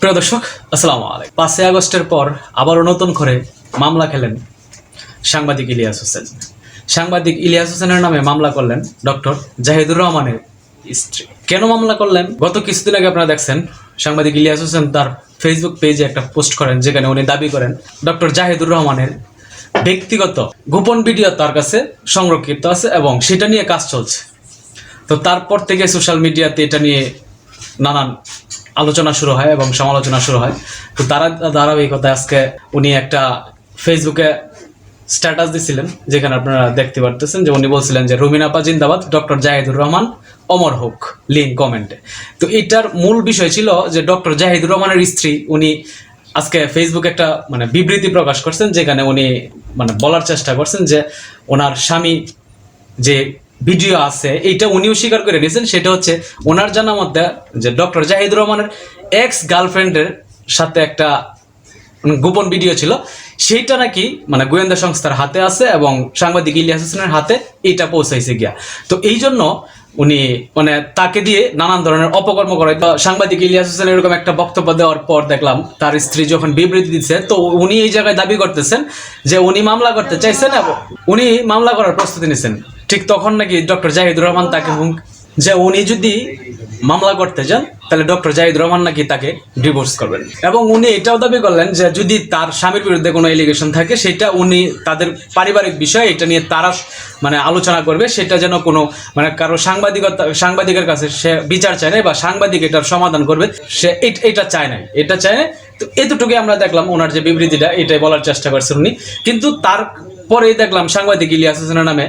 প্রিয় দর্শক, আসসালামু আলাইকুম। পাঁচই আগস্টের পর আবারও নতুন করে মামলা খেলেন সাংবাদিক ইলিয়াস হোসেন। সাংবাদিক ইলিয়াস হোসেনের নামে মামলা করলেন ডক্টর জাহিদুর রহমানের স্ত্রী। কেন মামলা করলেন? গত কিছুদিন আগে আপনারা দেখছেন, সাংবাদিক ইলিয়াস হোসেন তার ফেসবুক পেজে একটা পোস্ট করেন, যেখানে উনি দাবি করেন, ডক্টর জাহিদুর রহমানের ব্যক্তিগত গোপন ভিডিও তার কাছে সংরক্ষিত আছে এবং সেটা নিয়ে কাজ চলছে। তো তারপর থেকে সোশ্যাল মিডিয়াতে এটা নিয়ে নানান আলোচনা শুরু হয় এবং সমালোচনা শুরু হয়। তো তারা ধারাবাহিকতায় আজকে উনি একটা ফেসবুকে স্ট্যাটাস দিছিলেন, যেখানে আপনারা দেখতে পারতেছেন যে উনি বলছিলেন যে রুমিনাপা জিন্দাবাদ ডক্টর জাহিদুর রহমান, অমর হোক লিঙ্ক কমেন্টে তো এটার মূল বিষয় ছিল যে ডক্টর জাহিদুর রহমানের স্ত্রী, উনি আজকে ফেসবুকে একটা মানে বিবৃতি প্রকাশ করছেন, যেখানে উনি মানে বলার চেষ্টা করছেন যে, ওনার স্বামী যে ভিডিও আছে, এইটা উনিও স্বীকার করে নিয়েছেন, সেটা হচ্ছে ওনার জানা মধ্যে যে ডক্টর জাহিদুর রহমানের এক্স গার্লফ্রেন্ডের সাথে একটা গোপন ভিডিও ছিল, সেইটা নাকি মানে গোয়েন্দা সংস্থার হাতে আছে এবং সাংবাদিক ইলিয়াস হোসেনের হাতে এইটা পৌঁছাইছে গিয়া। তো এই জন্য উনি মানে তাকে দিয়ে নানান ধরনের অপকর্ম করে সাংবাদিক ইলিয়াস হোসেন এরকম একটা বক্তব্য দেওয়ার পর দেখলাম, তার স্ত্রী যখন বিবৃতি দিচ্ছে, তো উনি এই জায়গায় দাবি করতেছেন যে উনি মামলা করতে চাইছেন এবং উনি মামলা করার প্রস্তুতি নিছেন। ঠিক তখন নাকি ডক্টর জাহিদুর রহমান তাকে যে উনি যদি মামলা করতে যান, তাহলে ডক্টর জাহিদুর রহমান নাকি তাকে ডিভোর্স করবেন। এবং উনি এটাও দাবি করলেন যে যদি তার স্বামীর বিরুদ্ধে কোনো এলিগেশন থাকে, সেটা উনি তাদের পারিবারিক বিষয়, এটা নিয়ে তারা মানে আলোচনা করবে, সেটা যেন কোনো মানে কারও সাংবাদিকতা, সাংবাদিকের কাছে সে বিচার চায় না বা সাংবাদিক এটার সমাধান করবে, সে এটা চায় না এটা চায় না তো এতটুকুই আমরা দেখলাম ওনার যে বিবৃতিটা, এটাই বলার চেষ্টা করছেন উনি। কিন্তু তারপরেই দেখলাম সাংবাদিক ইলিয়াস হোসেনের নামে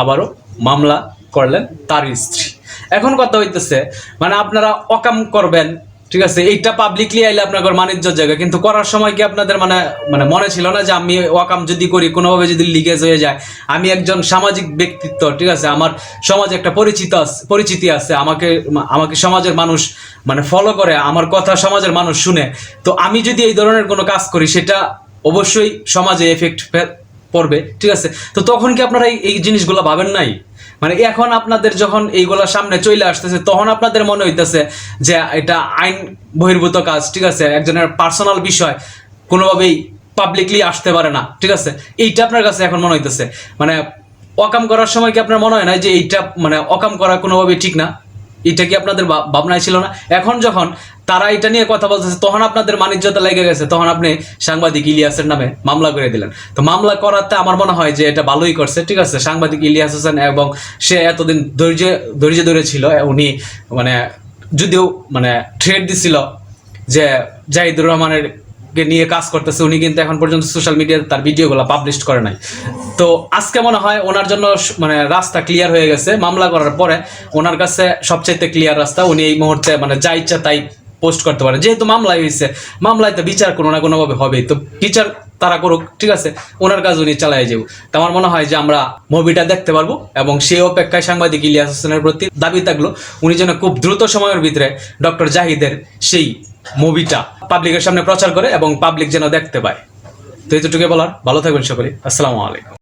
আবারও মামলা করলেন তার স্ত্রী। এখন কথা হইতেছে মানে আপনারা অকাম করবেন, ঠিক আছে? এইটা পাবলিকলি আইলে আপনার মানিজ্য জায়গা, কিন্তু করার সময় কি আপনাদের মানে মানে মনে ছিল না যে আমি ওয়াকাম যদি করি, কোনোভাবে যদি লিগেজ হয়ে যায়, আমি একজন সামাজিক ব্যক্তিত্ব, ঠিক আছে? আমার সমাজে একটা পরিচিত পরিচিতি আছে, আমাকে আমাকে সমাজের মানুষ মানে ফলো করে, আমার কথা সমাজের মানুষ শুনে। তো আমি যদি এই ধরনের কোনো কাজ করি, সেটা অবশ্যই সমাজে এফেক্ট পড়বে, ঠিক আছে? তো তখন কি আপনারা এই- জিনিসগুলো ভাবেন নাই? মানে এখন আপনাদের যখন এইগুলা সামনে চলে আসতেছে, তখন আপনাদের মনে হইতেছে যে এটা আইন বহির্ভূত কাজ, ঠিক আছে? একজনের পার্সোনাল বিষয় কোনোভাবেই পাবলিকলি আসতে পারে না, ঠিক আছে? এইটা আপনার কাছে এখন মনে হইতেছে। মানে অকাম করার সময় কি আপনার মনে হয় না যে এইটা মানে অকাম করা কোনোভাবেই ঠিক না? এটা কি আপনাদের ভাব- ভাবনায় ছিল না? এখন যখন তারা এটা নিয়ে কথা বলতেছে, তখন আপনাদের মানিজ্যতা লেগে গেছে। তখন আপনি সাংবাদিক ইলিয়াসের নামে মামলা করে দিলেন। তো মামলা করাতে আমার মনে হয় যে এটা ভালোই করছে, ঠিক আছে? সাংবাদিক ইলিয়াস হোসেন এবং সে এতদিন ধৈর্য ধৈর্য ধরে ছিল, উনি মানে যদিও মানে থ্রেড দিছিল যে জাহিদুর রহমানের নিয়ে কাজ করতেছে, উনি কিন্তু এখন পর্যন্ত সোশ্যাল মিডিয়াতে তার ভিডিওগুলো পাবলিশ করে নাই। তো আজকে মনে হয় ওনার জন্য মানে রাস্তা ক্লিয়ার হয়ে গেছে। মামলা করার পরে ওনার কাছে সবচাইতে ক্লিয়ার রাস্তা, উনি এই মুহূর্তে মানে যা ইচ্ছা তাই পোস্ট করতে পারে। যেহেতু মামলায় হয়েছে মামলায় তো বিচার কোনো না কোনোভাবে হবেই। তো বিচার তারা করুক, ঠিক আছে? ওনার কাজ উনি চালাই যাব। তো আমার মনে হয় যে আমরা মুভিটা দেখতে পারব এবং সেই অপেক্ষায় সাংবাদিক ইলিয়াস হোসেনের প্রতি দাবি থাকল, উনি যেন খুব দ্রুত সময়ের ভিতরে ডক্টর জাহিদের সেই মুভিটা পাবলিকের সামনে প্রচার করে এবং পাবলিক যেন দেখতে পায়। তো এইটুকু বলার। ভালো থাকবেন সকলে। আসসালামু আলাইকুম।